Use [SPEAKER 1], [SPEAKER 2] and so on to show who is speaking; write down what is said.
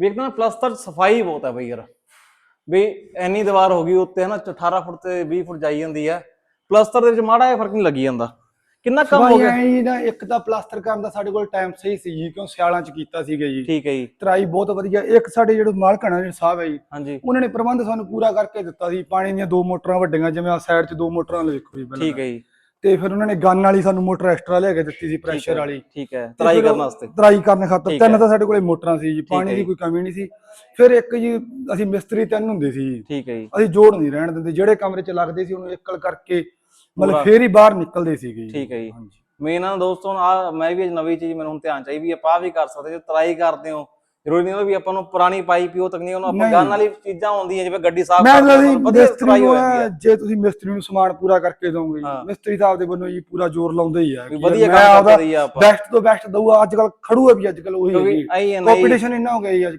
[SPEAKER 1] ਵੀ ਇੱਕ ਨਾ ਪਲਸਤਰ ਸਫ਼ਾਈ ਬਹੁਤ ਹੈ ਬਈ ਯਾਰ। ਵੀ ਐਨੀ ਦੀਵਾਰ ਹੋ ਗਈ ਉੱਤੇ ਹਨਾ 18 ਫੁੱਟ ਤੇ 20 ਫੁੱਟ ਜਾਈ ਜਾਂਦੀ ਹੈ। ਪਲਸਤਰ ਦੇ ਵਿੱਚ ਮਾੜਾ ਜਿਹਾ ਫ਼ਰਕ ਨਹੀਂ ਲੱਗੀ ਜਾਂਦਾ। ਕਿੰਨਾ ਕੰਮ ਹੋ ਗਿਆ?
[SPEAKER 2] ਜੀ ਨਾ ਇੱਕ ਤਾਂ ਪਲਾਸਟਰ ਕਰਨ ਦਾ ਸਾਡੇ ਕੋਲ ਟਾਈਮ ਸਹੀ ਸੀ ਜੀ ਕਿਉਂ ਸਿਆਲਾਂ ਚ ਕੀਤਾ ਸੀਗਾ ਜੀ।
[SPEAKER 1] ਠੀਕ ਹੈ ਜੀ।
[SPEAKER 2] ਤਰਾਈ ਬਹੁਤ ਵਧੀਆ। ਇੱਕ ਸਾਡੇ ਜਿਹੜੇ ਮਾਲਕਣਾ ਜਿਹੜੇ ਸਾਹਿਬ ਹੈ ਜੀ
[SPEAKER 1] ਹਾਂਜੀ।
[SPEAKER 2] ਉਹਨਾਂ ਨੇ ਪ੍ਰਬੰਧ ਸਾਨੂੰ ਪੂਰਾ ਕਰਕੇ ਦਿੱਤਾ ਸੀ। ਪਾਣੀ ਦੀਆਂ ਦੋ ਮੋਟਰਾਂ ਵੱਡੀਆਂ ਜਿਵੇਂ ਆ ਸਾਈਡ 'ਚ ਦੋ ਮੋਟਰਾਂ ਵੇਖੋ ਜੀ ਪਹਿਲਾਂ
[SPEAKER 1] ਠੀਕ ਹੈ ਜੀ।
[SPEAKER 2] ਤੇ ਫਿਰ ਉਹਨਾਂ ਨੇ ਗਨ ਵਾਲੀ ਸਾਨੂੰ ਮੋਟਰ ਐਕਸਟਰਾ ਲਿਆ ਕੇ ਦਿੱਤੀ ਸੀ ਪ੍ਰੈਸ਼ਰ ਵਾਲੀ
[SPEAKER 1] ਠੀਕ ਹੈ ਤਰਾਈ ਕਰਨ ਵਾਸਤੇ
[SPEAKER 2] ਤਰਾਈ ਕਰਨ ਖਾਤਰ ਤਿੰਨ। ਤਾਂ ਸਾਡੇ ਕੋਲੇ ਮੋਟਰਾਂ ਸੀ ਜੀ ਪਾਣੀ ਦੀ। ਕੋਈ ਕਮੀ ਨਹੀਂ ਸੀ ਫਿਰ ਇੱਕ ਜੀ ਅਸੀਂ ਮਿਸਤਰੀ ਤਿੰਨ ਹੁੰਦੇ ਸੀ ਜੀ
[SPEAKER 1] ਠੀਕ ਹੈ ਜੀ
[SPEAKER 2] ਅਸੀਂ ਜੋੜ ਨਹੀਂ ਰਹਿਣ ਦਿੰਦੇ ਜਿਹੜੇ ਕਮਰੇ 'ਚ ਲੱਗਦੇ ਸੀ ਉਹਨੂੰ ਇਕਲ ਕਰਕੇ। ਮਤਲਬ ਫੇਰ ਹੀ ਬਾਹਰ ਨਿਕਲਦੇ ਸੀਗੇ ਜੀ
[SPEAKER 1] ਠੀਕ ਹੈ ਜੀ।
[SPEAKER 2] ਹਾਂਜੀ
[SPEAKER 1] ਮੇਨ ਦੋਸਤੋ ਆ ਮੈਂ ਵੀ ਅੱਜ ਨਵੀਂ ਚੀਜ਼ ਮੈਨੂੰ ਹੁਣ ਧਿਆਨ ਚਾਹੀ ਵੀ ਆਪਾਂ ਵੀ ਕਰ ਸਕਦੇ ਜੇ ਤਰਾਈ ਕਰਦੇ ਹੋ ਜ਼ਰੂਰੀ ਨਹੀਂ ਹੁੰਦਾ ਵੀ ਆਪਾਂ ਨੂੰ ਪੁਰਾਣੀ ਪਾਈਪ ਹੀ ਉਹ ਤਕਨੀਕ ਉਹਨੂੰ ਆਪਾਂ
[SPEAKER 2] ਨਹੀਂ।
[SPEAKER 1] ਗਨ ਵਾਲੀ ਚੀਜ਼ਾਂ ਆਉਂਦੀਆਂ ਜਿਵੇਂ ਗੱਡੀ ਸਾਫ਼
[SPEAKER 2] ਮੈਂ
[SPEAKER 1] ਕਰਦੇ
[SPEAKER 2] ਜੀ
[SPEAKER 1] ਵਧੀਆ
[SPEAKER 2] ਮਿਸਤਰੀ
[SPEAKER 1] ਹੋ
[SPEAKER 2] ਨੂੰ
[SPEAKER 1] ਜਾਂਦੀ ਹੈ।
[SPEAKER 2] ਜੇ ਤੁਸੀਂ ਮਿਸਤਰੀ ਨੂੰ ਸਮਾਨ ਪੂਰਾ ਕਰਕੇ ਦੋਗੇ
[SPEAKER 1] ਹਾਂ।
[SPEAKER 2] ਮਿਸਤਰੀ ਸਾਹਿਬ ਦੇ ਵੱਲੋਂ ਜੀ ਪੂਰਾ ਜ਼ੋਰ ਲਾਉਂਦੇ ਹੀ ਆ
[SPEAKER 1] ਵੀ ਵਧੀਆ ਕੰਮ ਕਰਦੇ ਆ ਆਪਾਂ।
[SPEAKER 2] ਬੈਸਟ ਤੋਂ ਬੈਸਟ ਦਊਗਾ ਅੱਜ ਕੱਲ ਖੜੂਆ ਵੀ ਅੱਜ ਕੱਲ ਉਹੀ ਹੈ
[SPEAKER 1] ਕਿਉਂਕਿ
[SPEAKER 2] ਜੀ।
[SPEAKER 1] ਆਈ ਹੈ ਨਹੀਂ
[SPEAKER 2] ਕੰਪੀਟੀਸ਼ਨ ਇੰਨਾ ਹੋ ਗਿਆ ਜੀ ਅੱਜ